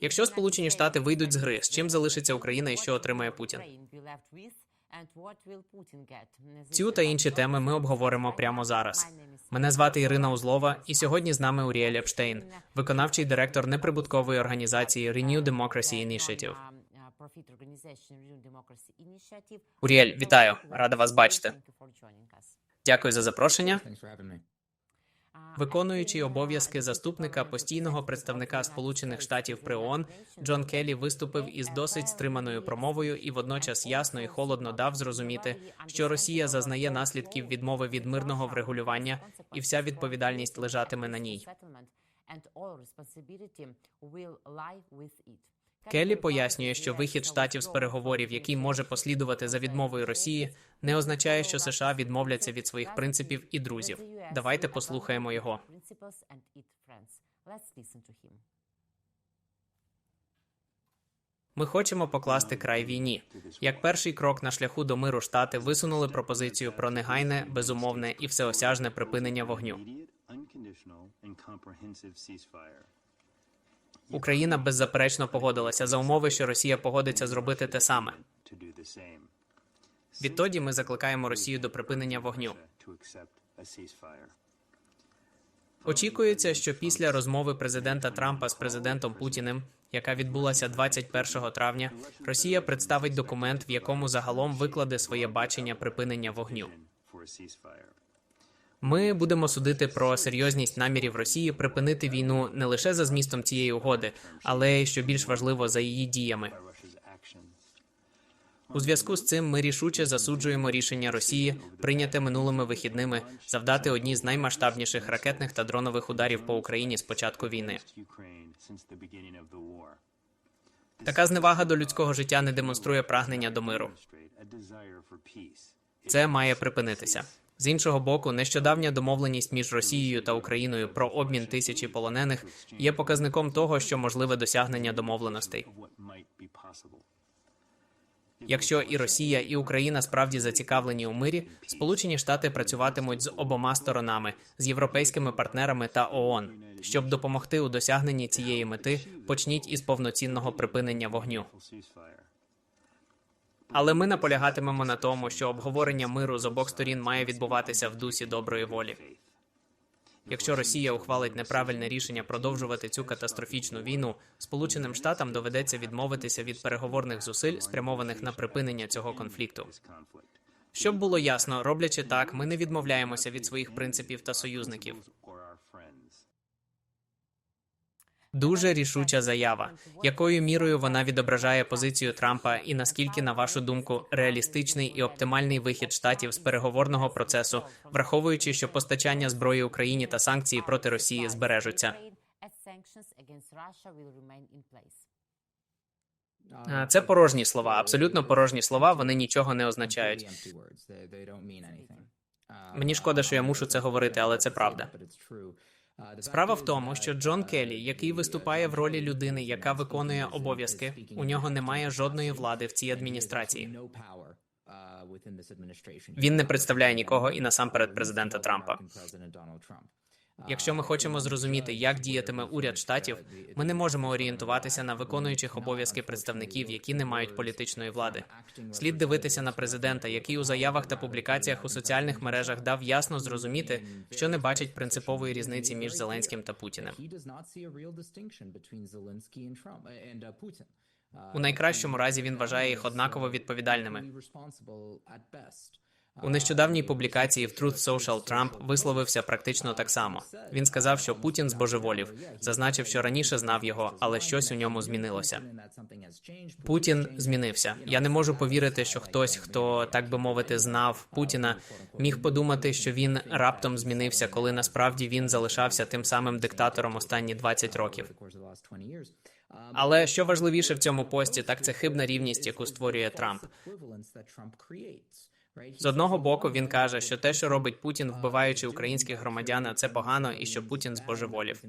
Якщо Сполучені Штати вийдуть з гри, з чим залишиться Україна і що отримає Путін? Цю та інші теми ми обговоримо прямо зараз. Мене звати Ірина Узлова, і сьогодні з нами Уріель Епштейн, виконавчий директор неприбуткової організації Renew Democracy Initiative. Уріель, вітаю, рада вас бачити. Дякую за запрошення. Виконуючий обов'язки заступника постійного представника Сполучених Штатів при ООН, Джон Келлі виступив із досить стриманою промовою і водночас ясно і холодно дав зрозуміти, що Росія зазнає наслідків відмови від мирного врегулювання, і вся відповідальність лежатиме на ній. Келлі пояснює, що вихід штатів з переговорів, який може послідувати за відмовою Росії, не означає, що США відмовляться від своїх принципів і друзів. Давайте послухаємо його. Ми хочемо покласти край війні. Як перший крок на шляху до миру штати висунули пропозицію про негайне, безумовне і всеосяжне припинення вогню. Україна беззаперечно погодилася за умови, що Росія погодиться зробити те саме. Відтоді ми закликаємо Росію до припинення вогню. Очікується, що після розмови президента Трампа з президентом Путіним, яка відбулася 21 травня, Росія представить документ, в якому загалом викладе своє бачення припинення вогню. Ми будемо судити про серйозність намірів Росії припинити війну не лише за змістом цієї угоди, але що більш важливо за її діями. У зв'язку з цим ми рішуче засуджуємо рішення Росії, прийняте минулими вихідними, завдати одні з наймасштабніших ракетних та дронових ударів по Україні з початку війни. Така зневага до людського життя не демонструє прагнення до миру. Це має припинитися. З іншого боку, нещодавня домовленість між Росією та Україною про обмін тисячі полонених є показником того, що можливе досягнення домовленостей. Якщо і Росія, і Україна справді зацікавлені у мирі, Сполучені Штати працюватимуть з обома сторонами, з європейськими партнерами та ООН. Щоб допомогти у досягненні цієї мети, почніть із повноцінного припинення вогню. Але ми наполягатимемо на тому, що обговорення миру з обох сторін має відбуватися в дусі доброї волі. Якщо Росія ухвалить неправильне рішення продовжувати цю катастрофічну війну, Сполученим Штатам доведеться відмовитися від переговорних зусиль, спрямованих на припинення цього конфлікту. Щоб було ясно, роблячи так, ми не відмовляємося від своїх принципів та союзників. Дуже рішуча заява, якою мірою вона відображає позицію Трампа, і наскільки, на вашу думку, реалістичний і оптимальний вихід штатів з переговорного процесу, враховуючи, що постачання зброї Україні та санкції проти Росії збережуться. Це порожні слова, абсолютно порожні слова. Вони нічого не означають. Мені шкода, що я мушу це говорити, але це правда. Справа в тому, що Джон Келлі, який виступає в ролі людини, яка виконує обов'язки, у нього немає жодної влади в цій адміністрації. Він не представляє нікого і насамперед президента Трампа. Якщо ми хочемо зрозуміти, як діятиме уряд штатів, ми не можемо орієнтуватися на виконуючих обов'язки представників, які не мають політичної влади. Слід дивитися на президента, який у заявах та публікаціях у соціальних мережах дав ясно зрозуміти, що не бачить принципової різниці між Зеленським та Путіним. У найкращому разі він вважає їх однаково відповідальними. У нещодавній публікації в Truth Social Трамп висловився практично так само. Він сказав, що Путін збожеволів, зазначив, що раніше знав його, але щось у ньому змінилося. Путін змінився. Я не можу повірити, що хтось, хто так би мовити, знав Путіна, міг подумати, що він раптом змінився, коли насправді він залишався тим самим диктатором останні 20 років. Але що важливіше в цьому пості, так це хибна рівність, яку створює Трамп. З одного боку він каже, що те, що робить Путін, вбиваючи українських громадян, це погано, і що Путін збожеволів.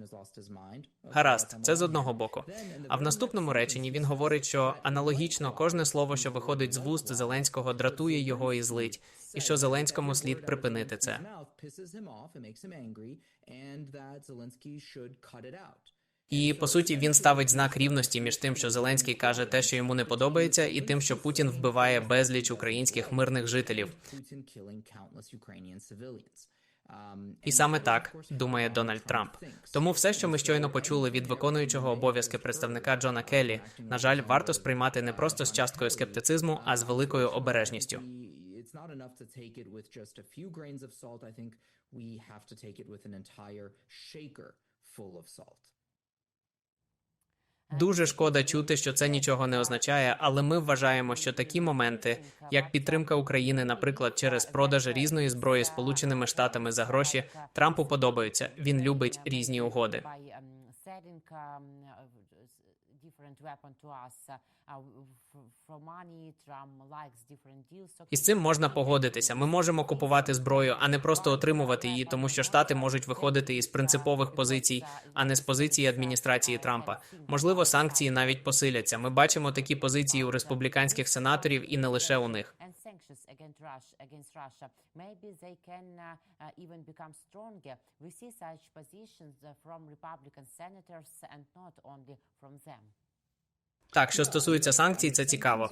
Гаразд, це з одного боку. А в наступному реченні він говорить, що аналогічно кожне слово, що виходить з вуст Зеленського, дратує його і злить, і що Зеленському слід припинити це. І по суті він ставить знак рівності між тим, що Зеленський каже те, що йому не подобається, і тим, що Путін вбиває безліч українських мирних жителів. І саме так думає Дональд Трамп. Тому все, що ми щойно почули від виконуючого обов'язки представника Джона Келлі, на жаль, варто сприймати не просто з часткою скептицизму, а з великою обережністю. Full of salt. Дуже шкода чути, що це нічого не означає, але ми вважаємо, що такі моменти, як підтримка України, наприклад, через продаж різної зброї Сполученими Штатами за гроші, Трампу подобаються. Він любить різні угоди. І з цим можна погодитися. Ми можемо купувати зброю, а не просто отримувати її, тому що штати можуть виходити із принципових позицій, а не з позиції адміністрації Трампа. Можливо, санкції навіть посиляться. Ми бачимо такі позиції у республіканських сенаторів і не лише у них. Sanctions against Russia, against Russia, maybe they can uh, uh, even become stronger. We see such positions uh, from Republican senators and not only from them. Так, що стосується санкцій, це цікаво.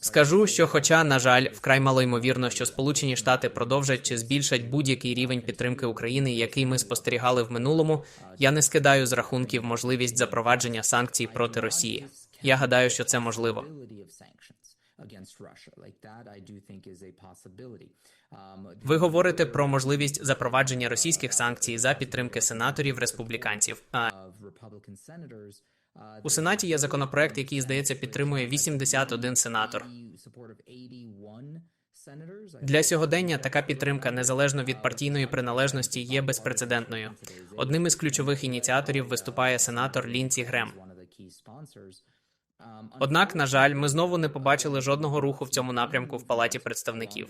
Скажу, що, хоча, на жаль, вкрай малоймовірно, що Сполучені Штати продовжать чи збільшать будь-який рівень підтримки України, який ми спостерігали в минулому, я не скидаю з рахунків можливість запровадження санкцій проти Росії. Я гадаю, що це можливо. Um, Ви говорите про можливість запровадження російських санкцій за підтримки сенаторів республіканців. Uh, у сенаті є законопроект, який здається підтримує 81 сенатор. the support of 81 Для сьогодення така підтримка, незалежно від партійної приналежності, є безпрецедентною. Одним із ключових ініціаторів виступає сенатор Лінці Грем. Однак, на жаль, ми знову не побачили жодного руху в цьому напрямку в палаті представників.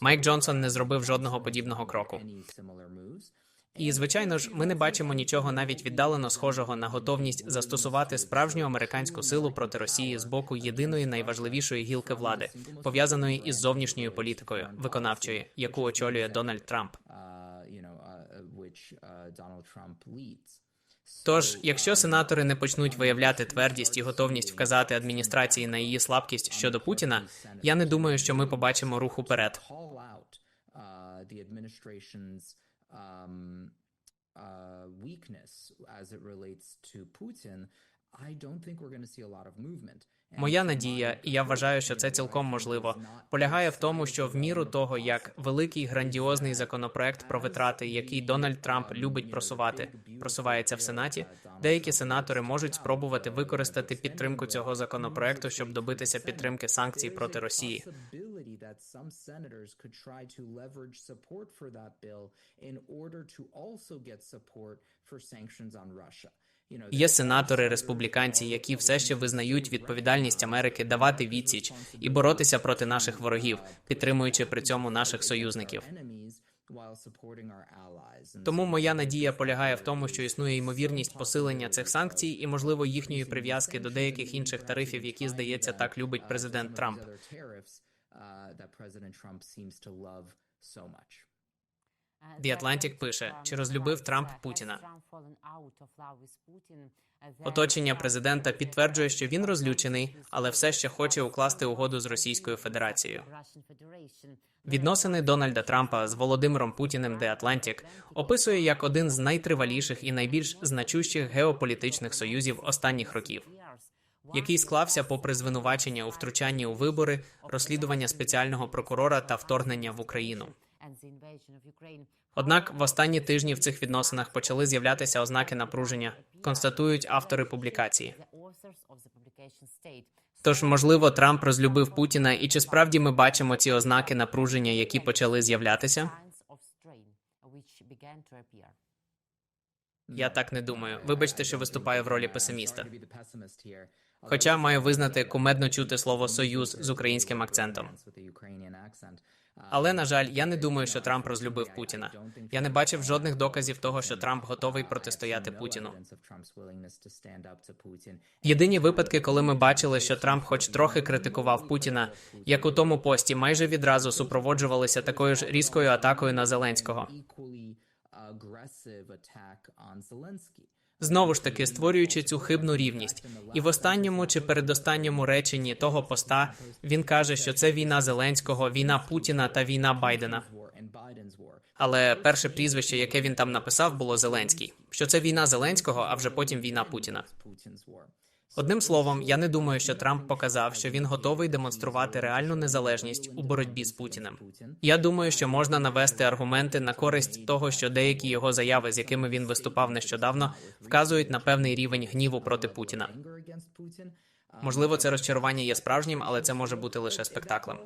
Майк Джонсон не зробив жодного подібного кроку. І звичайно ж, ми не бачимо нічого навіть віддалено схожого на готовність застосувати справжню американську силу проти Росії з боку єдиної найважливішої гілки влади, пов'язаної із зовнішньою політикою, виконавчої, яку очолює Дональд Трамп. Uh, uh, uh. Тож, якщо сенатори не почнуть виявляти твердість і готовність вказати адміністрації на її слабкість щодо Путіна, я не думаю, що ми побачимо рух уперед. uh, um, uh, weakness as it relates to Putin, I don't think we're going to see a lot of movement. Моя надія, і я вважаю, що це цілком можливо, полягає в тому, що в міру того, як великий грандіозний законопроект про витрати, який Дональд Трамп любить просувати, просувається в сенаті, деякі сенатори можуть спробувати використати підтримку цього законопроекту, щоб добитися підтримки санкцій проти Росії. support for that bill in order to also get support. Є сенатори республіканці, які все ще визнають відповідальність Америки давати відсіч і боротися проти наших ворогів, підтримуючи при цьому наших союзників. Тому моя надія полягає в тому, що існує ймовірність посилення цих санкцій і, можливо, їхньої прив'язки до деяких інших тарифів, які здається так любить президент Трамп. The Atlantic пише, чи розлюбив Трамп Путіна. Оточення президента підтверджує, що він розлючений, але все ще хоче укласти угоду з Російською Федерацією. Відносини Дональда Трампа з Володимиром Путіним The Atlantic описує як один з найтриваліших і найбільш значущих геополітичних союзів останніх років, який склався попри звинувачення у втручанні у вибори, розслідування спеціального прокурора та вторгнення в Україну. Однак в останні тижні в цих відносинах почали з'являтися ознаки напруження, констатують автори публікації. Тож, можливо, Трамп розлюбив Путіна, і чи справді ми бачимо ці ознаки напруження, які почали з'являтися? Я так не думаю. Вибачте, що виступаю в ролі песиміста. Хоча маю визнати кумедно чути слово союз з українським акцентом. Але на жаль, я не думаю, що Трамп розлюбив Путіна. Я не бачив жодних доказів того, що Трамп готовий протистояти Путіну. Єдині випадки, коли ми бачили, що Трамп, хоч трохи критикував Путіна, як у тому пості, майже відразу супроводжувалися такою ж різкою атакою на Зеленського. Знову ж таки, створюючи цю хибну рівність, і в останньому чи передостанньому реченні того поста він каже, що це війна Зеленського, війна Путіна та війна Байдена. Але перше прізвище, яке він там написав, було Зеленський. Що це війна Зеленського, а вже потім війна Путіна. Одним словом, я не думаю, що Трамп показав, що він готовий демонструвати реальну незалежність у боротьбі з Путіним. Я думаю, що можна навести аргументи на користь того, що деякі його заяви, з якими він виступав нещодавно, вказують на певний рівень гніву проти Путіна. Можливо, це розчарування є справжнім, але це може бути лише спектаклем.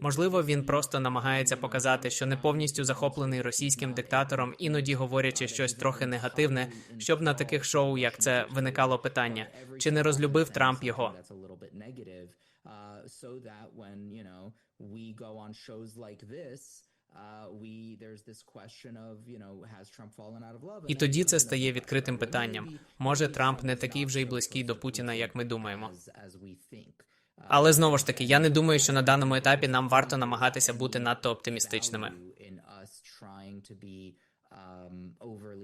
Можливо, він просто намагається показати, що не повністю захоплений російським диктатором, іноді говорячи щось трохи негативне, щоб на таких шоу, як це, виникало питання: чи не розлюбив Трамп його? Uh, so that when you know we go on shows like this, uh? І тоді це стає відкритим питанням. Може, Трамп не такий вже й близький до Путіна, як ми думаємо. Uh, Але знову ж таки, я не думаю, що на даному етапі нам варто намагатися бути надто оптимістичними. Um,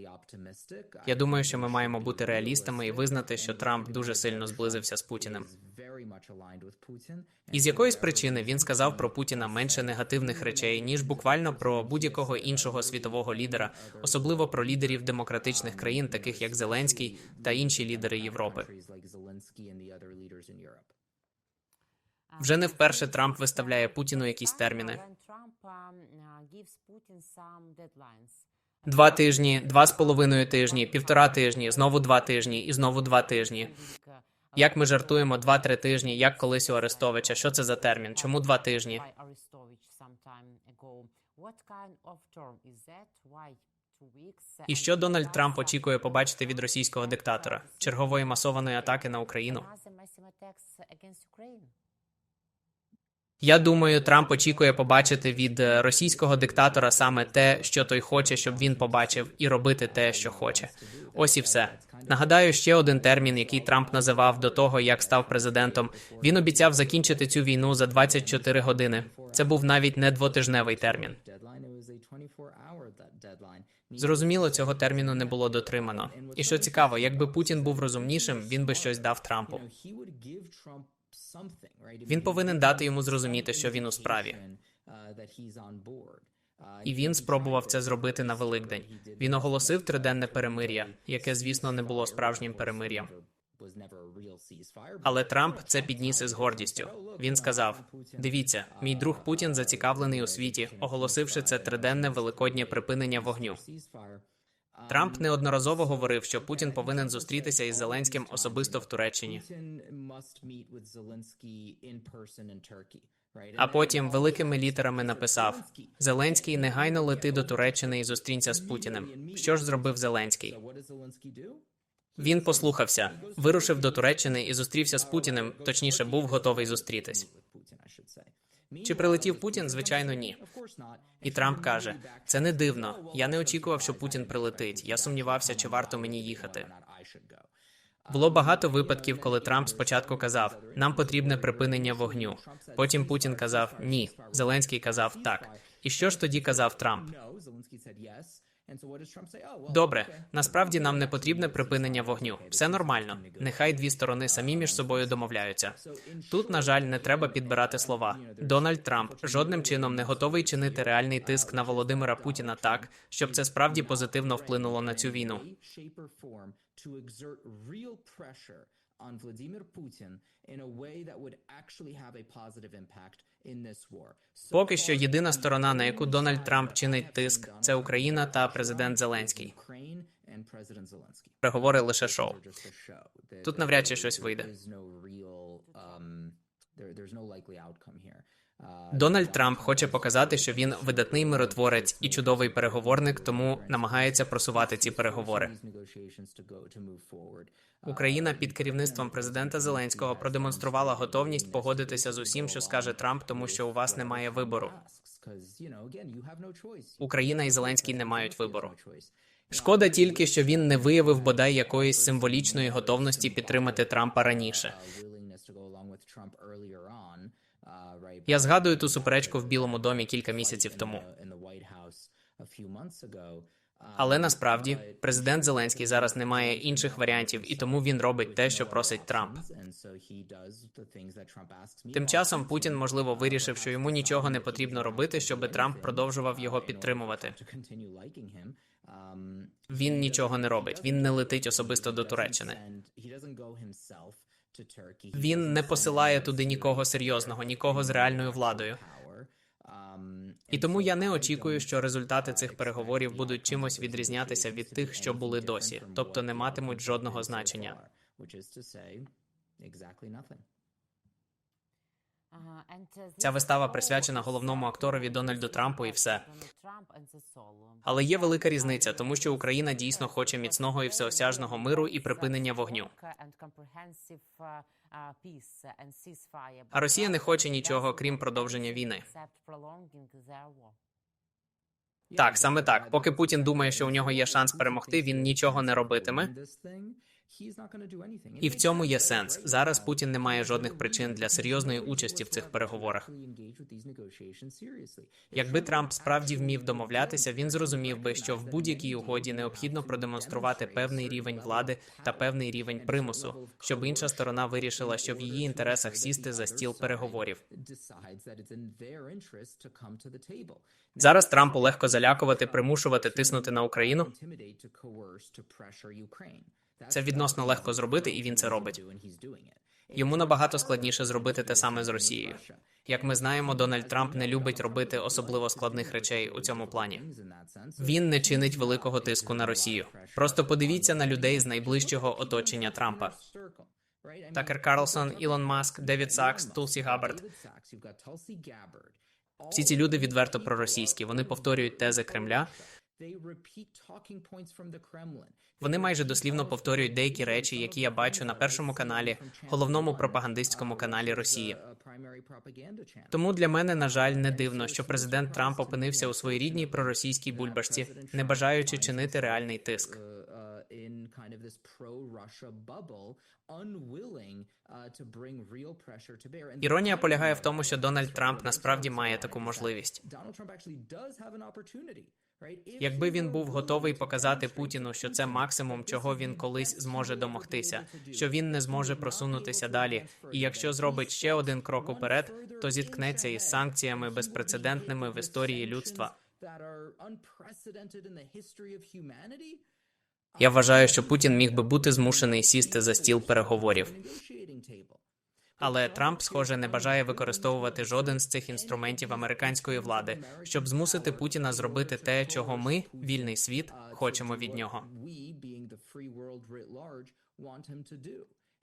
optimistic. Я думаю, що ми маємо бути реалістами і визнати, що Трамп дуже сильно зблизився з Путіним. І з якоїсь причини він сказав про Путіна менше негативних речей, ніж буквально про будь-якого іншого світового лідера, особливо про лідерів демократичних країн, таких як Зеленський та інші лідери Європи. Вже не вперше Трамп виставляє Путіну якісь терміни. Два тижні, два з половиною тижні, півтора тижні, знову два тижні і знову два тижні. Як ми жартуємо, два-три тижні, як колись у Арестовича. Що це за термін? Чому два тижні? І що Дональд Трамп очікує побачити від російського диктатора? Чергової масованої атаки на Україну? Я думаю, Трамп очікує побачити від е, російського диктатора саме те, що той хоче, щоб він побачив, і робити те, що хоче. Ось і все. Нагадаю ще один термін, який Трамп називав до того, як став президентом. Він обіцяв закінчити цю війну за 24 години. Це був навіть не двотижневий термін. Deadline. It was a 24-hour de- deadline. Зрозуміло, цього терміну не було дотримано. І що цікаво, якби Путін був розумнішим, він би щось дав Трампу. Він повинен дати йому зрозуміти, що він у справі. uh. Uh, І він спробував це зробити на Великдень. Він оголосив триденне перемир'я, яке, звісно, не було справжнім перемир'ям. Але Трамп це підніс із гордістю. Він сказав: Дивіться, мій друг Путін зацікавлений у світі, оголосивши це триденне великоднє припинення вогню. Трамп неодноразово говорив, що Путін повинен зустрітися із Зеленським особисто в Туреччині. А потім великими літерами написав: Зеленський негайно лети до Туреччини і зустрінься з Путіним. Що ж зробив Зеленський? Він послухався, вирушив до Туреччини і зустрівся з Путіним. Точніше, був готовий зустрітись. With Putin, I should say. Чи прилетів Путін? Звичайно, ні. І Трамп каже: це не дивно. Я не очікував, що Путін прилетить. Я сумнівався, чи варто мені їхати. Було багато випадків, коли Трамп спочатку казав: нам потрібне припинення вогню. Потім Путін казав ні. Зеленський казав так. І що ж тоді казав Трамп? Oh, Добре, насправді нам не потрібне припинення вогню. Все нормально. Нехай дві сторони самі між собою домовляються. Тут, на жаль, не треба підбирати слова. Дональд Трамп жодним чином не готовий чинити реальний тиск на Володимира Путіна так, щоб це справді позитивно вплинуло на цю війну. On Vladimir Putin in a way that would actually have a positive impact in this war. Поки що єдина сторона, на яку Дональд Трамп чинить тиск, це Україна та президент Зеленський. Переговори лише шоу. Тут навряд чи щось вийде. Дональд Трамп хоче показати, що він видатний миротворець і чудовий переговорник, тому намагається просувати ці переговори. Україна під керівництвом президента Зеленського продемонструвала готовність погодитися з усім, що скаже Трамп, тому що у вас немає вибору. Україна і Зеленський не мають вибору. Шкода тільки, що він не виявив бодай якоїсь символічної готовності підтримати Трампа раніше. Я згадую ту суперечку в Білому домі кілька місяців тому. Але насправді президент Зеленський зараз не має інших варіантів, і тому він робить те, що просить Трамп. Тим часом Путін можливо вирішив, що йому нічого не потрібно робити, щоб Трамп продовжував його підтримувати. Він нічого не робить. Він не летить особисто до Туреччини. Він не посилає туди нікого серйозного, нікого з реальною владою. І тому я не очікую, що результати цих переговорів будуть чимось відрізнятися від тих, що були досі, тобто не матимуть жодного значення. Ця вистава присвячена головному акторові Дональду Трампу і все. Але є велика різниця, тому що Україна дійсно хоче міцного і всеосяжного миру і припинення вогню. А Росія не хоче нічого, крім продовження війни. Так, саме так. Поки Путін думає, що у нього є шанс перемогти, він нічого не робитиме. І в цьому є сенс. Зараз Путін не має жодних причин для серйозної участі в цих переговорах. Якби Трамп справді вмів домовлятися, він зрозумів би, що в будь-якій угоді необхідно продемонструвати певний рівень влади та певний рівень примусу, щоб інша сторона вирішила, що в її інтересах сісти за стіл переговорів. Зараз Трампу легко залякувати, примушувати тиснути на Україну. Це відносно легко зробити, і він це робить. Йому набагато складніше зробити те саме з Росією. Як ми знаємо, Дональд Трамп не любить робити особливо складних речей у цьому плані. Він не чинить великого тиску на Росію. Просто подивіться на людей з найближчого оточення Трампа. Такер Карлсон, Ілон Маск, Девід Сакс, Тулсі Габбард. Всі ці люди відверто проросійські. Вони повторюють тези Кремля. Вони майже дослівно повторюють деякі речі, які я бачу на першому каналі, головному пропагандистському каналі Росії. Тому для мене, на жаль, не дивно, що президент Трамп опинився у своєрідній проросійській бульбашці, не бажаючи чинити реальний тиск. Іронія полягає в тому, що Дональд Трамп насправді має таку можливість. Якби він був готовий показати Путіну, що це максимум, чого він колись зможе домогтися, що він не зможе просунутися далі, і якщо зробить ще один крок уперед, то зіткнеться із санкціями безпрецедентними в історії людства. Я вважаю, що Путін міг би бути змушений сісти за стіл переговорів. Але Трамп, схоже, не бажає використовувати жоден з цих інструментів американської влади, щоб змусити Путіна зробити те, чого ми, вільний світ, хочемо від нього.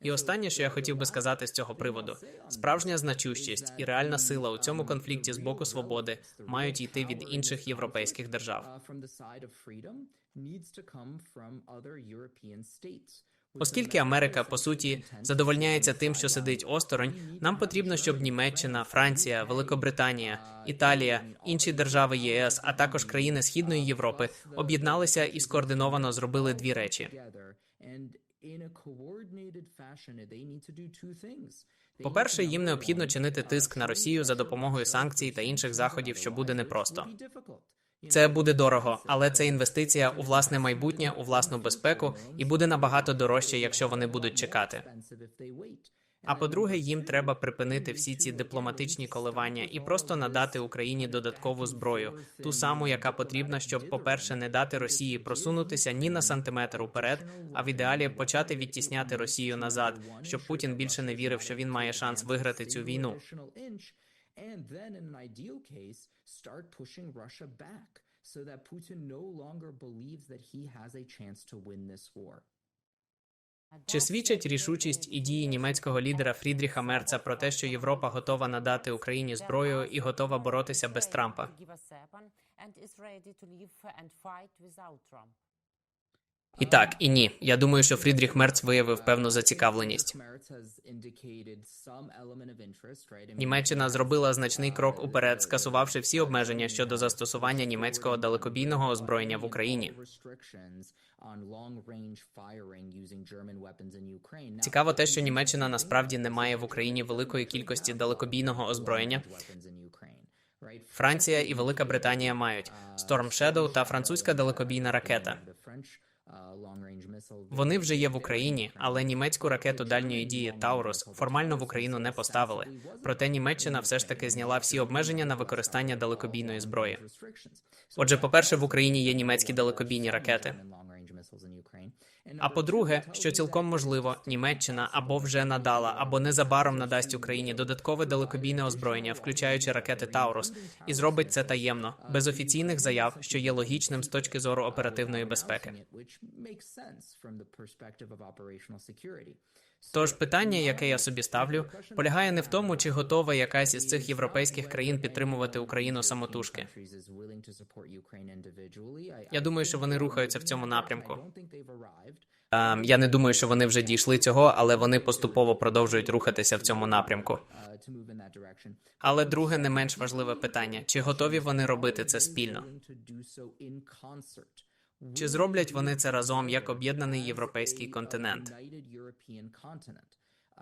І останнє, що я хотів би сказати з цього приводу: справжня значущість і реальна сила у цьому конфлікті з боку свободи мають йти від інших європейських держав. Оскільки Америка по суті задовольняється тим, що сидить осторонь, нам потрібно, щоб Німеччина, Франція, Великобританія, Італія, інші держави ЄС, а також країни Східної Європи об'єдналися і скоординовано зробили дві речі. По перше, їм необхідно чинити тиск на Росію за допомогою санкцій та інших заходів, що буде непросто. Це буде дорого, але це інвестиція у власне майбутнє, у власну безпеку, і буде набагато дорожче, якщо вони будуть чекати. А по-друге, їм треба припинити всі ці дипломатичні коливання і просто надати Україні додаткову зброю, ту саму, яка потрібна, щоб, по-перше, не дати Росії просунутися ні на сантиметр уперед, а в ідеалі почати відтісняти Росію назад, щоб Путін більше не вірив, що він має шанс виграти цю війну. And then in an ideal case start pushing Russia back so that Putin no longer believes that he has a chance to win this war. Чи свідчать рішучість і дії німецького лідера Фрідріха Мерца про те, що Європа готова надати Україні зброю і готова боротися без Трампа? І так, і ні. Я думаю, що Фрідріх Мерц виявив певну зацікавленість. Німеччина зробила значний крок уперед, скасувавши всі обмеження щодо застосування німецького далекобійного озброєння в Україні. Цікаво те, що Німеччина насправді не має в Україні великої кількості далекобійного озброєння. Франція і Велика Британія мають Storm Shadow та французька далекобійна ракета. Вони вже є в Україні, але німецьку ракету дальньої дії Таурус формально в Україну не поставили. Проте Німеччина все ж таки зняла всі обмеження на використання далекобійної зброї. Отже, по-перше, в Україні є німецькі далекобійні ракети. А по-друге, що цілком можливо, Німеччина або вже надала, або незабаром надасть Україні додаткове далекобійне озброєння, включаючи ракети Таурус, і зробить це таємно, без офіційних заяв, що є логічним з точки зору оперативної безпеки. Тож питання, яке я собі ставлю, полягає не в тому, чи готова якась із цих європейських країн підтримувати Україну самотужки. Я думаю, що вони рухаються в цьому напрямку. Ем, Я не думаю, що вони вже дійшли цього, але вони поступово продовжують рухатися в цьому напрямку. Але друге не менш важливе питання: чи готові вони робити це спільно? Чи зроблять вони це разом як об'єднаний європейський континент?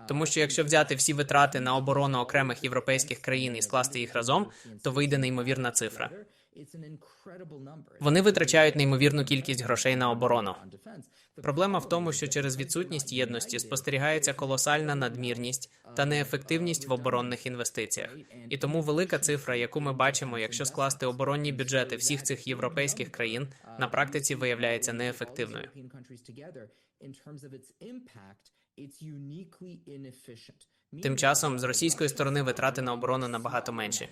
Тому що якщо взяти всі витрати на оборону окремих європейських країн і скласти їх разом, то вийде неймовірна цифра. Вони витрачають неймовірну кількість грошей на оборону. Проблема в тому, що через відсутність єдності спостерігається колосальна надмірність та неефективність в оборонних інвестиціях. І тому велика цифра, яку ми бачимо, якщо скласти оборонні бюджети всіх цих європейських країн, на практиці виявляється неефективною. Тим часом з російської сторони витрати на оборону набагато менші.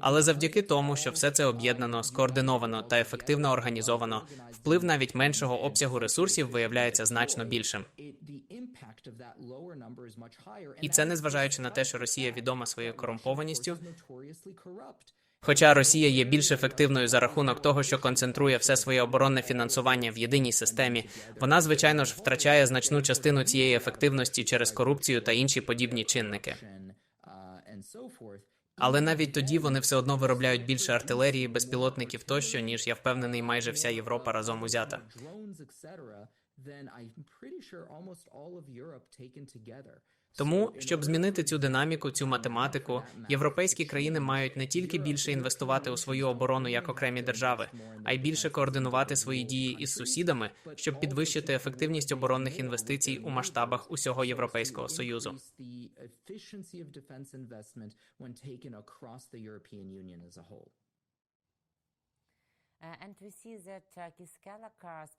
Але завдяки тому, що все це об'єднано, скоординовано та ефективно організовано, вплив навіть меншого обсягу ресурсів виявляється значно більшим. І це незважаючи на те, що Росія відома своєю корумпованістю. Хоча Росія є більш ефективною за рахунок того, що концентрує все своє оборонне фінансування в єдиній системі, вона звичайно ж втрачає значну частину цієї ефективності через корупцію та інші подібні чинники. Але навіть тоді вони все одно виробляють більше артилерії, безпілотників тощо, ніж я впевнений, майже вся Європа разом узята. Тому, щоб змінити цю динаміку, цю математику, європейські країни мають не тільки більше інвестувати у свою оборону як окремі держави, а й більше координувати свої дії із сусідами, щоб підвищити ефективність оборонних інвестицій у масштабах усього європейського союзу.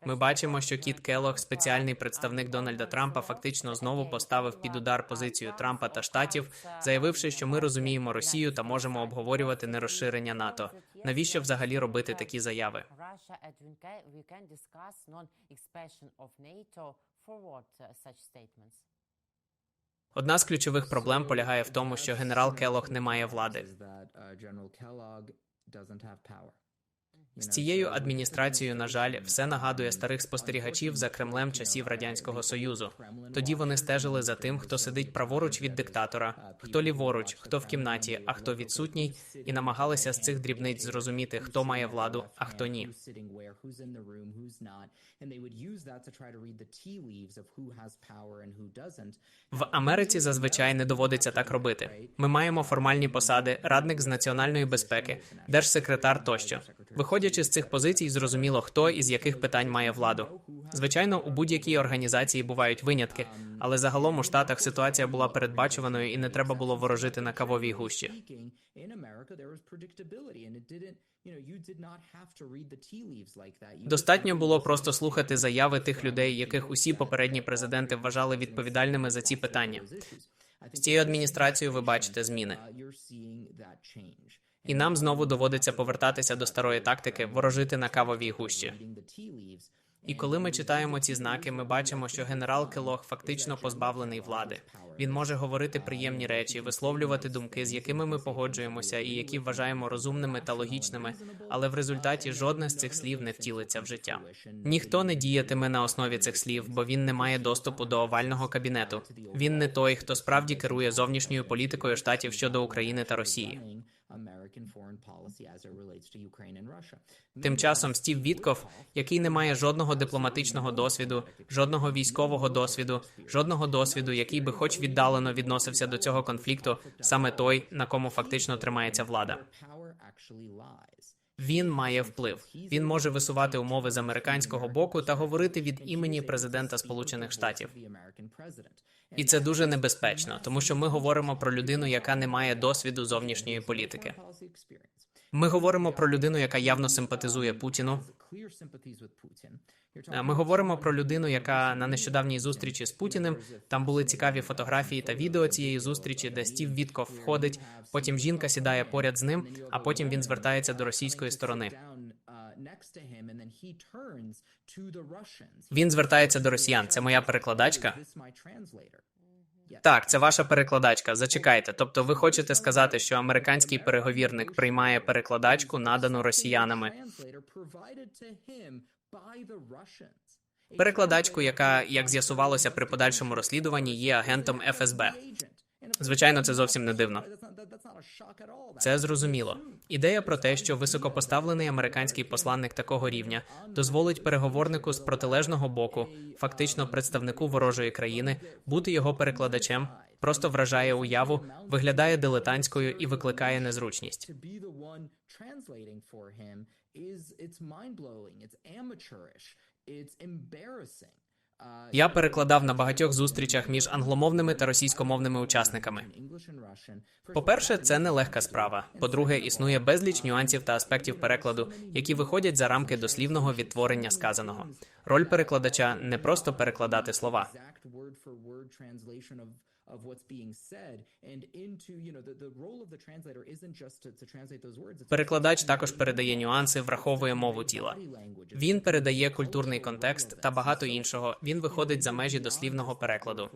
Ми бачимо, що Кіт Келлог, спеціальний представник Дональда Трампа, фактично знову поставив під удар позицію Трампа та штатів, заявивши, що ми розуміємо Росію та можемо обговорювати нерозширення НАТО. Навіщо взагалі робити такі заяви? Одна з ключових проблем полягає в тому, що генерал Келлог не має влади. З цією адміністрацією, на жаль, все нагадує старих спостерігачів за Кремлем часів радянського союзу. Тоді вони стежили за тим, хто сидить праворуч від диктатора, хто ліворуч, хто в кімнаті, а хто відсутній, і намагалися з цих дрібниць зрозуміти, хто має владу, а хто ні. В Америці зазвичай не доводиться так робити. Ми маємо формальні посади, радник з національної безпеки, держсекретар тощо. Виходячи з цих позицій, зрозуміло, хто і з яких питань має владу. Звичайно, у будь-якій організації бувають винятки, але загалом у штатах ситуація була передбачуваною і не треба було ворожити на кавовій гущі. Достатньо було просто слухати заяви тих людей, яких усі попередні президенти вважали відповідальними за ці питання. З цією адміністрацією ви бачите зміни. І нам знову доводиться повертатися до старої тактики ворожити на кавовій гущі. І коли ми читаємо ці знаки, ми бачимо, що генерал Келох фактично позбавлений влади. Він може говорити приємні речі, висловлювати думки, з якими ми погоджуємося, і які вважаємо розумними та логічними, але в результаті жодне з цих слів не втілиться в життя. Ніхто не діятиме на основі цих слів, бо він не має доступу до овального кабінету. Він не той, хто справді керує зовнішньою політикою штатів щодо України та Росії. Тим часом Стів Вітков, який не має жодного дипломатичного досвіду, жодного військового досвіду, жодного досвіду, який би хоч віддалено відносився до цього конфлікту, саме той, на кому фактично тримається влада. Він має вплив. Він може висувати умови з американського боку та говорити від імені президента Сполучених Штатів. І це дуже небезпечно, тому що ми говоримо про людину, яка не має досвіду зовнішньої політики. Ми говоримо про людину, яка явно симпатизує Путіну. Е, Ми говоримо про людину, яка на нещодавній зустрічі з Путіним. Там були цікаві фотографії та відео цієї зустрічі, де Стів Вітков входить. Потім жінка сідає поряд з ним, а потім він звертається до російської сторони. Він звертається до росіян. Це моя перекладачка. Так, це ваша перекладачка. Зачекайте. Тобто, ви хочете сказати, що американський переговірник приймає перекладачку, надану росіянами, Перекладачку, яка, як з'ясувалося при подальшому розслідуванні, є агентом ФСБ. Звичайно, це зовсім не дивно. Це зрозуміло. Ідея про те, що високопоставлений американський посланник такого рівня дозволить переговорнику з протилежного боку, фактично представнику ворожої країни, бути його перекладачем, просто вражає уяву, виглядає дилетантською і викликає незручність. Uh, Я перекладав на багатьох зустрічах між англомовними та російськомовними учасниками. По-перше, це нелегка справа. По-друге, існує безліч нюансів та аспектів перекладу, які виходять за рамки дослівного відтворення сказаного. Роль перекладача не просто перекладати слова. Of what's being said and into you know the, the role of the translator isn't just to, to translate those words Перекладач також передає нюанси, враховує мову тіла. Він передає культурний контекст та багато іншого. Він виходить за межі дослівного перекладу.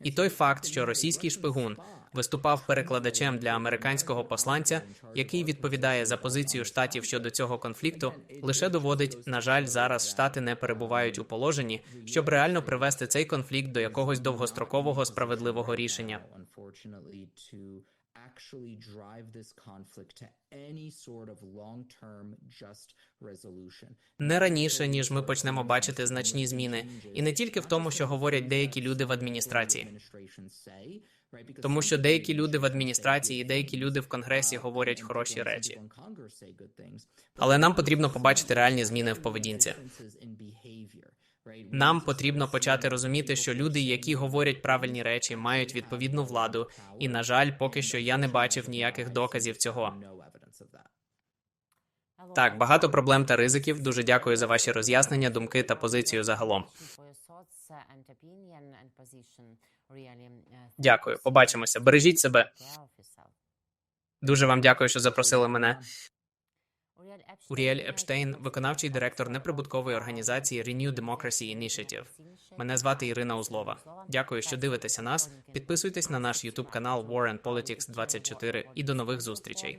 І той факт, що російський шпигун виступав перекладачем для американського посланця, який відповідає за позицію штатів щодо цього конфлікту, лише доводить, на жаль, зараз штати не перебувають у положенні, щоб реально привести цей конфлікт до якогось довгострокового справедливого рішення. actually drive this conflict to any sort of long-term just resolution Не раніше ніж ми почнемо бачити значні зміни, і не тільки в тому, що говорять деякі люди в адміністрації. Тому що деякі люди в адміністрації і деякі люди в конгресі говорять хороші речі. Але нам потрібно побачити реальні зміни в поведінці. Нам потрібно почати розуміти, що люди, які говорять правильні речі, мають відповідну владу. І на жаль, поки що я не бачив ніяких доказів цього. Так, багато проблем та ризиків. Дуже дякую за ваші роз'яснення, думки та позицію загалом. Дякую, побачимося. Бережіть себе. Дуже вам дякую, що запросили мене. Уріель Епштейн, виконавчий директор неприбуткової організації Renew Democracy Initiative. Мене звати Ірина Узлова. Дякую, що дивитеся нас. Підписуйтесь на наш YouTube канал War and Politics 24 і до нових зустрічей.